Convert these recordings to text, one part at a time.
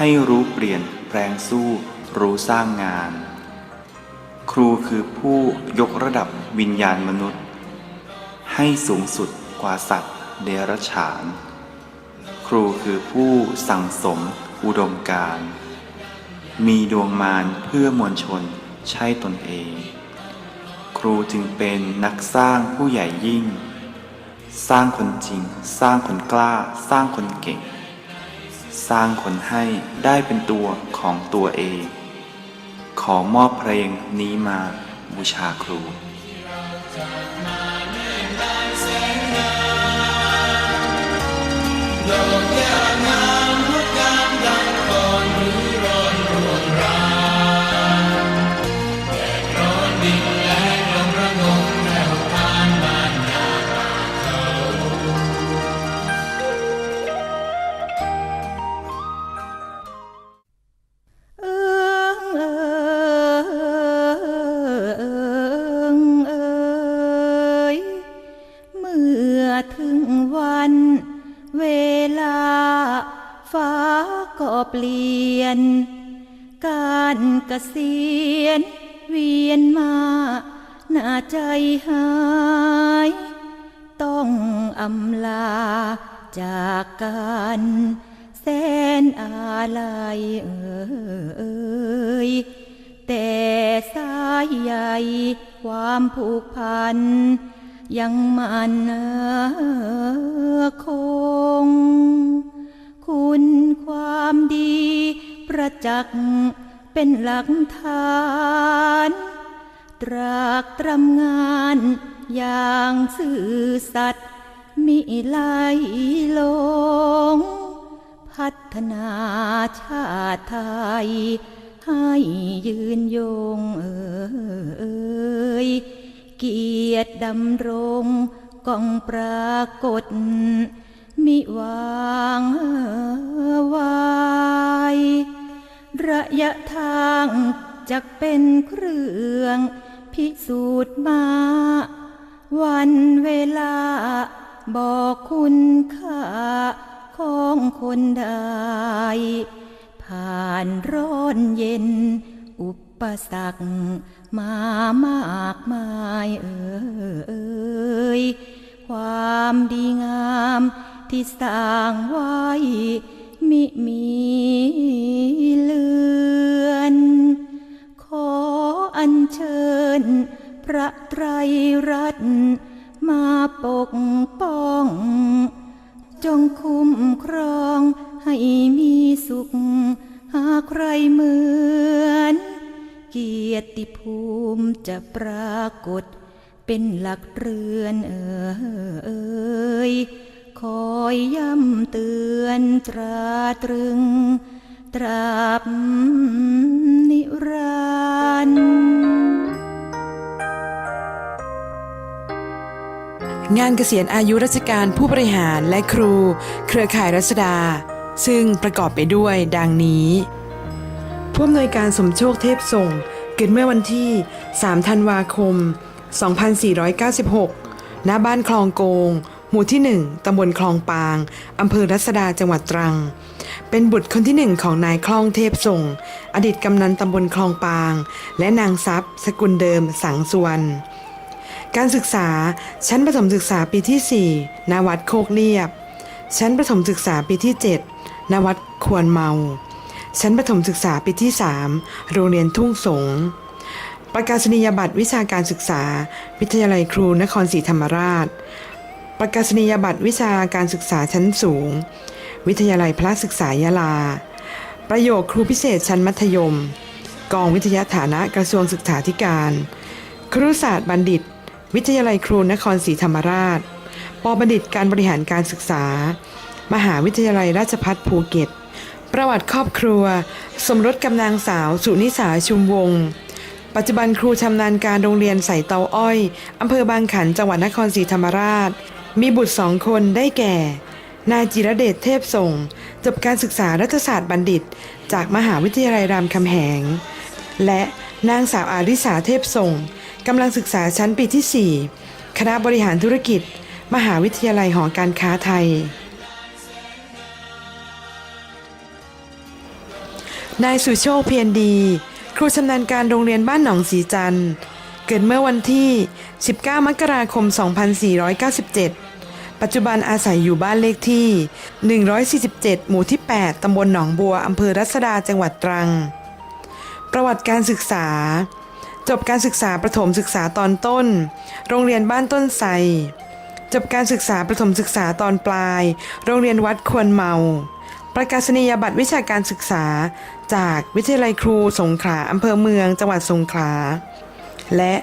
ให้รู้เปลี่ยนแปลงสู้รู้สร้างงาน ครูคือผู้ยกระดับวิญญาณมนุษย์ ให้สูงสุดกว่าสัตว์เดรัจฉาน ครูคือผู้สั่งสมอุดมการ มีดวงมารเพื่อมวลชนใช่ตนเอง ครูจึงเป็นนักสร้างผู้ใหญ่ยิ่ง สร้างคนจริง สร้างคนกล้า สร้างคนเก่ง สร้างคนให้ได้เป็นตัวของตัวเอง ขอมอบเพลงนี้มาบูชาครู เปลี่ยน การเกษียณเวียนมาหน้าใจหาย ต้องอำลาจากกันแสนอาลัยเอ่ยแต่สายใยความผูกพัน ยังมันคง คุณความดีประจักษ์เป็นหลักฐาน ตรากตรำงานอย่างซื่อสัตย์มิไหลลง พัฒนาชาติไทย ให้ยืนยงเอ่ยเกียรติดำรงกองปรากฏ มิวางวายระยะทางจะเป็นเครื่องพิสูจน์มา วันเวลาบอกคุณค่าของคนใดผ่านร้อนเย็น อุปสรรคมามากมายเอ่ยความดีงาม ที่สร้างไว้มิมีเลือน ขออัญเชิญ พระไตรรัตน์มาปกป้อง จงคุ้มครองให้มีสุข หาใครเหมือน เกียรติภูมิจะปรากฏเป็นหลักเรือนเอ่ย คอยย้ำเตือนตราตรึง ตราบนิรันดร์งานเกษียณอายุราชการผู้บริหารและครู เครือข่ายรัชดา ซึ่งประกอบไปด้วยดังนี้ ผู้อำนวยการสมโชคเทพส่ง เกิดเมื่อวันที่ 3 ธันวาคม 2496 ณ บ้านคลองโกง หมู่ที่ 1 ตำบลคลองปาง อำเภอรัศดา จังหวัดตรัง เป็นบุตรคนที่หนึ่งของนายคลองเทพส่งอดีตกำนันตำบลคลองปาง และนางทรัพย์ สกุลเดิม สังสวรรณการศึกษา ชั้นประถมศึกษาปีที่4ณวัดโคกเรียบ ชั้นประถมศึกษาปีที่7ณวัดควรเมา ชั้นประถมศึกษาปีที่ 3 โรงเรียนทุ่งสงประกาศนียบัตรวิชาการศึกษา วิทยาลัยครูนครศรีธรรมราช ประกาศนียบัตรวิชาการศึกษาชั้นสูง วิทยาลัยพระศึกษายาลา ประโยคครูพิเศษชั้นมัธยม กองวิทยาฐานะกระทรวงศึกษาธิการ ครุศาสตร์บัณฑิต วิทยาลัยครูนครศรีธรรมราช ปบัณฑิตการบริหารการศึกษา มหาวิทยาลัยราชภัฏภูเก็ต ประวัติครอบครัว สมรสกับนางสาว สุนิสาชุมวงศ์ปัจจุบันครูชำนาญการโรงเรียนใส่เตาอ้อย อำเภอบางขัน จังหวัดนครศรีธรรมราช มีบุตรสองคนได้แก่ นายจิรเดชเทพส่ง จบการศึกษารัฐศาสตร์บัณฑิต จากมหาวิทยาลัยรามคำแหง และนางสาวอาริสาเทพส่งกำลังศึกษาชั้นปีที่ 4 คณะบริหารธุรกิจ มหาวิทยาลัยหอการค้าไทย นายสุโชคเพียรดี ครูชำนาญการโรงเรียนบ้านหนองสีจันทร์เกิดเมื่อวันที่ 19 มกราคม 2497 ปัจจุบันอาศัยอยู่บ้านเลขที่ 147 หมู่ที่ 8 ตำบลหนองบัว อำเภอรัศดา จังหวัดตรัง ประวัติการศึกษา จบการศึกษาประถมศึกษาตอนต้น โรงเรียนบ้านต้นไทรจบการศึกษาประถมศึกษาตอนปลาย โรงเรียนวัดควรเมา ประกาศนียบัตรวิชาการศึกษา จากวิทยาลัยครูสงขลาอำเภอเมือง จังหวัดสงขลา และ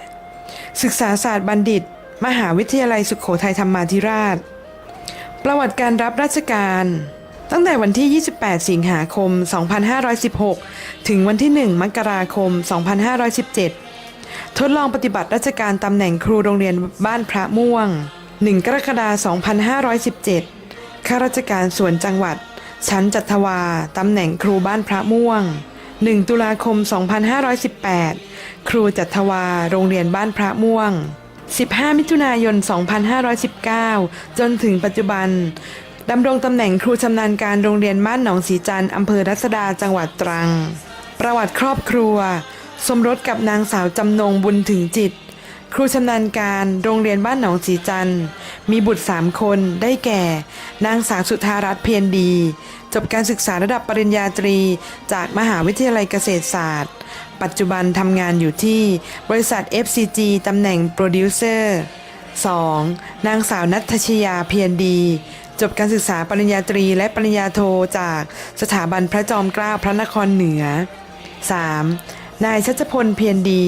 ศึกษาศาสตร์บัณฑิต มหาวิทยาลัยสุขโขทัยธรรมาธิราช ประวัติการรับราชการ ตั้งแต่วันที่ 28 สิงหาคม 2516 ถึงวันที่ 1 มกราคม 2517 ทดลองปฏิบัติราชการตำแหน่งครูโรงเรียนบ้านพระม่วง 1 กรกฎาคม 2517 ข้าราชการส่วนจังหวัด ชั้นจัตวา ตำแหน่งครูบ้านพระม่วง 1 ตุลาคม 2518 ครูจัตวา โรงเรียนบ้านพระม่วง 15 มิถุนายน 2519 จนถึงปัจจุบันดำรงตำแหน่งครูชำนาญการโรงเรียนบ้านหนองสีจันทร์อำเภอรัศดาจังหวัดตรัง ประวัติครอบครัว สมรสกับนางสาวจำนงบุญถึงจิต ครูชำนาญการโรงเรียนบ้านหนองสีจันทร์มีบุตรสามคนได้แก่ นางสาวสุธารัตน์เพียรดี จบการศึกษาระดับปริญญาตรี จากมหาวิทยาลัยเกษตรศาสตร์ ปัจจุบันทำงานอยู่ที่บริษัท FCG ตำแหน่งโปรดิวเซอร์ 2. นางสาวนัทชยาเพียรดี จบการศึกษาปริญญาตรีและปริญญาโทจากสถาบันพระจอมเกล้าพระนครเหนือ 3. นายชัชพลเพียรดี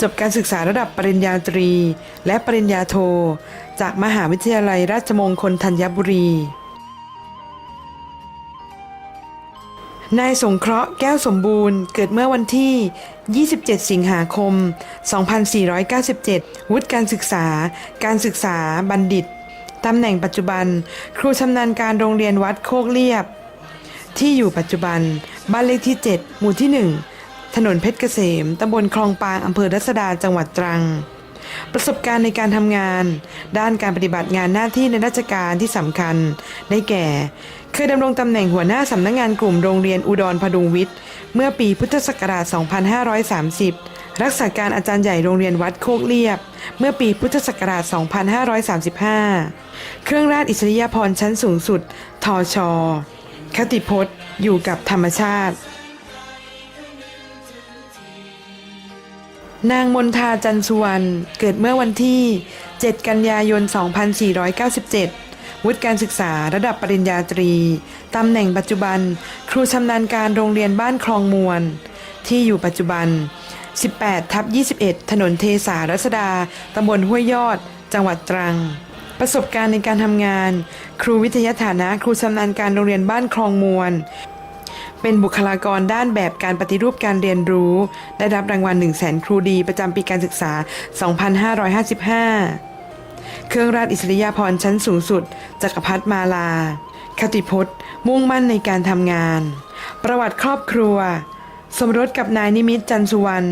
จบการศึกษาระดับปริญญาตรี และปริญญาโท จากมหาวิทยาลัยราชมงคลธัญบุรี นายสงเคราะห์แก้วสมบูรณ์ เกิดเมื่อวันที่ 27 สิงหาคม 2497 วุฒิการศึกษา การศึกษาบัณฑิต ตำแหน่งปัจจุบัน ครูชำนาญการโรงเรียนวัดโคกเรียบ ที่อยู่ปัจจุบัน บ้านเลขที่ 7 หมู่ที่ 1 ถนนเพชรเกษม ตำบลคลองปางอำเภอรัศดา จังหวัดตรัง ประสบการณ์ในการทำงาน ด้านการปฏิบัติงานหน้าที่ในราชการที่สำคัญ ได้แก่ เคยดำรงตำแหน่งหัวหน้าสำนักงงานกลุ่มโรงเรียนอุดรพดุงวิทย์ เมื่อปีพุทธศักราช 2530 รักษาการอาจารย์ใหญ่โรงเรียนวัดโคกเรียบ เมื่อปีพุทธศักราช 2535 เครื่องราชอิสริยาภรณ์ชั้นสูงสุดทอชอคติพจน์ อยู่กับธรรมชาติ นางมนทาจันสุวรรณ เกิดเมื่อวันที่ 7 กันยายน 2497 วุฒิการศึกษาระดับปริญญาตรี ตำแหน่งปัจจุบัน ครูชำนาญการโรงเรียนบ้านคลองมวล ที่อยู่ปัจจุบัน 18ทับ21 ถนนเทสารัศดา ตำบลห้วยยอด จังหวัดตรัง ประสบการณ์ในการทำงาน ครูวิทยาฐานะครูชำนาญการโรงเรียนบ้านคลองมวลเป็นบุคลากรด้านแบบการปฏิรูปการเรียนรู้ ได้รับรางวัล 1 0 0 0 0แสนครูดีประจำปีการศึกษา 2555 เครื่องราชอิสริยาภรณ์ชั้นสูงสุด จักรพรรดิมาลา คติพจน์ มุ่งมั่นในการทำงาน ประวัติครอบครัว สมรสกับนายนิมิตรจันทร์สุวรรณ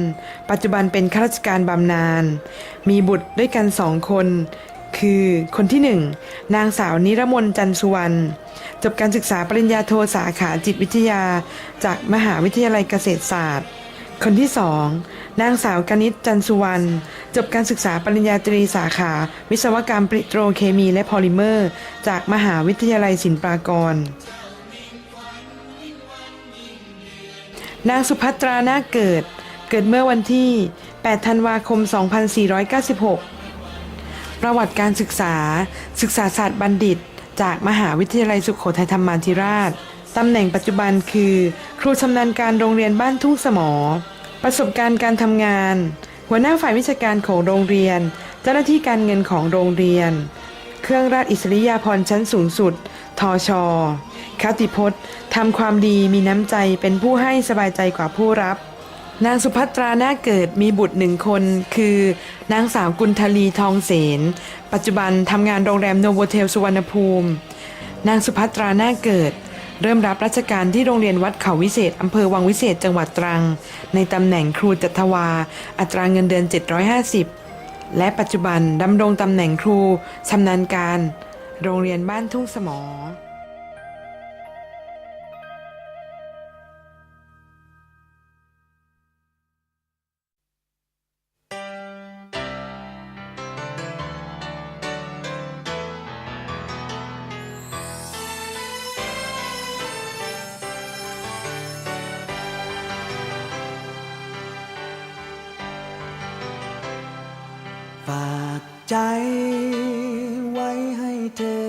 ปัจจุบันเป็นข้าราชการบำนาญ มีบุตรด้วยกันสองคน คือคนที่หนึ่งนางสาวนิรมนจันทร์สุวรรณ จบการศึกษาปริญญาโทสาขาจิตวิทยา จากมหาวิทยาลัยเกษตรศาสตร์ คนที่สองนางสาวกนิษฐ์จันสุวรรณจบการศึกษาปริญญาตรีสาขา วิศวกรรมปิโตรเคมีและพอลิเมอร์ จากมหาวิทยาลัยศิลปากร นางสุภัตรานาเกิด เกิดเมื่อวันที่ 8 ธันวาคม 2496 ประวัติการศึกษา ศึกษาศาสตร์บัณฑิต จากมหาวิทยาลัยสุขโขทัยธรรมาธิราช ตำแหน่งปัจจุบันคือ ครูชำนาญการโรงเรียนบ้านทุ่งสมอ ประสบการณ์การทำงาน หัวหน้าฝ่ายวิชาการของโรงเรียน เจ้าหน้าที่การเงินของโรงเรียน เครื่องราชอิสริยาภรณ์ชั้นสูงสุด ทอชอคติพจน์ทำความดีมีน้ำใจเป็นผู้ให้สบายใจกว่าผู้รับ นางสุภัตรานาเกิดมีบุตรหนึ่งคน คือ นางสาวกุลทลีทองเสน ปัจจุบันทำงานโรงแรมโนโวเทลสุวรรณภูมิ นางสุภัตรานาเกิด เริ่มรับราชการที่โรงเรียนวัดเขาวิเศษ อำเภอวังวิเศษจังหวัดตรัง ในตำแหน่งครูจัตวา อัตราเงินเดือน 750 และปัจจุบันดำรงตำแหน่งครูชำนาญการ โรงเรียนบ้านทุ่งสมอ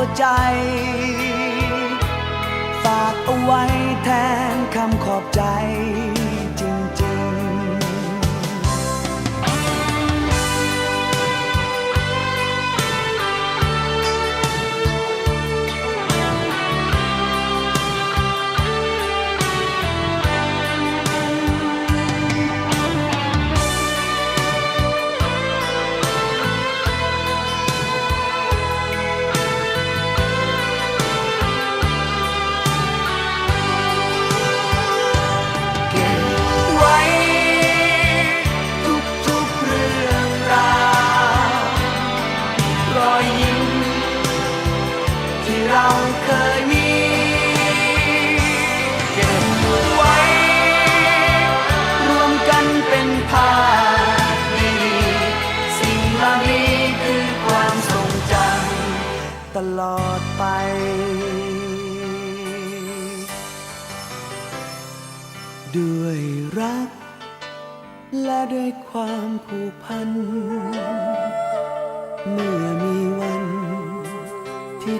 หัวใจ ฝากเอาไว้แทนคำขอบใจจ อยยิ้มที่เราเคยมีเก็บไว้ รวมกันเป็นภาพดีสิ่งเหล่านี้คือความทรงจำตลอดไปด้วยรัก และด้วยความผูกพันเมื่อ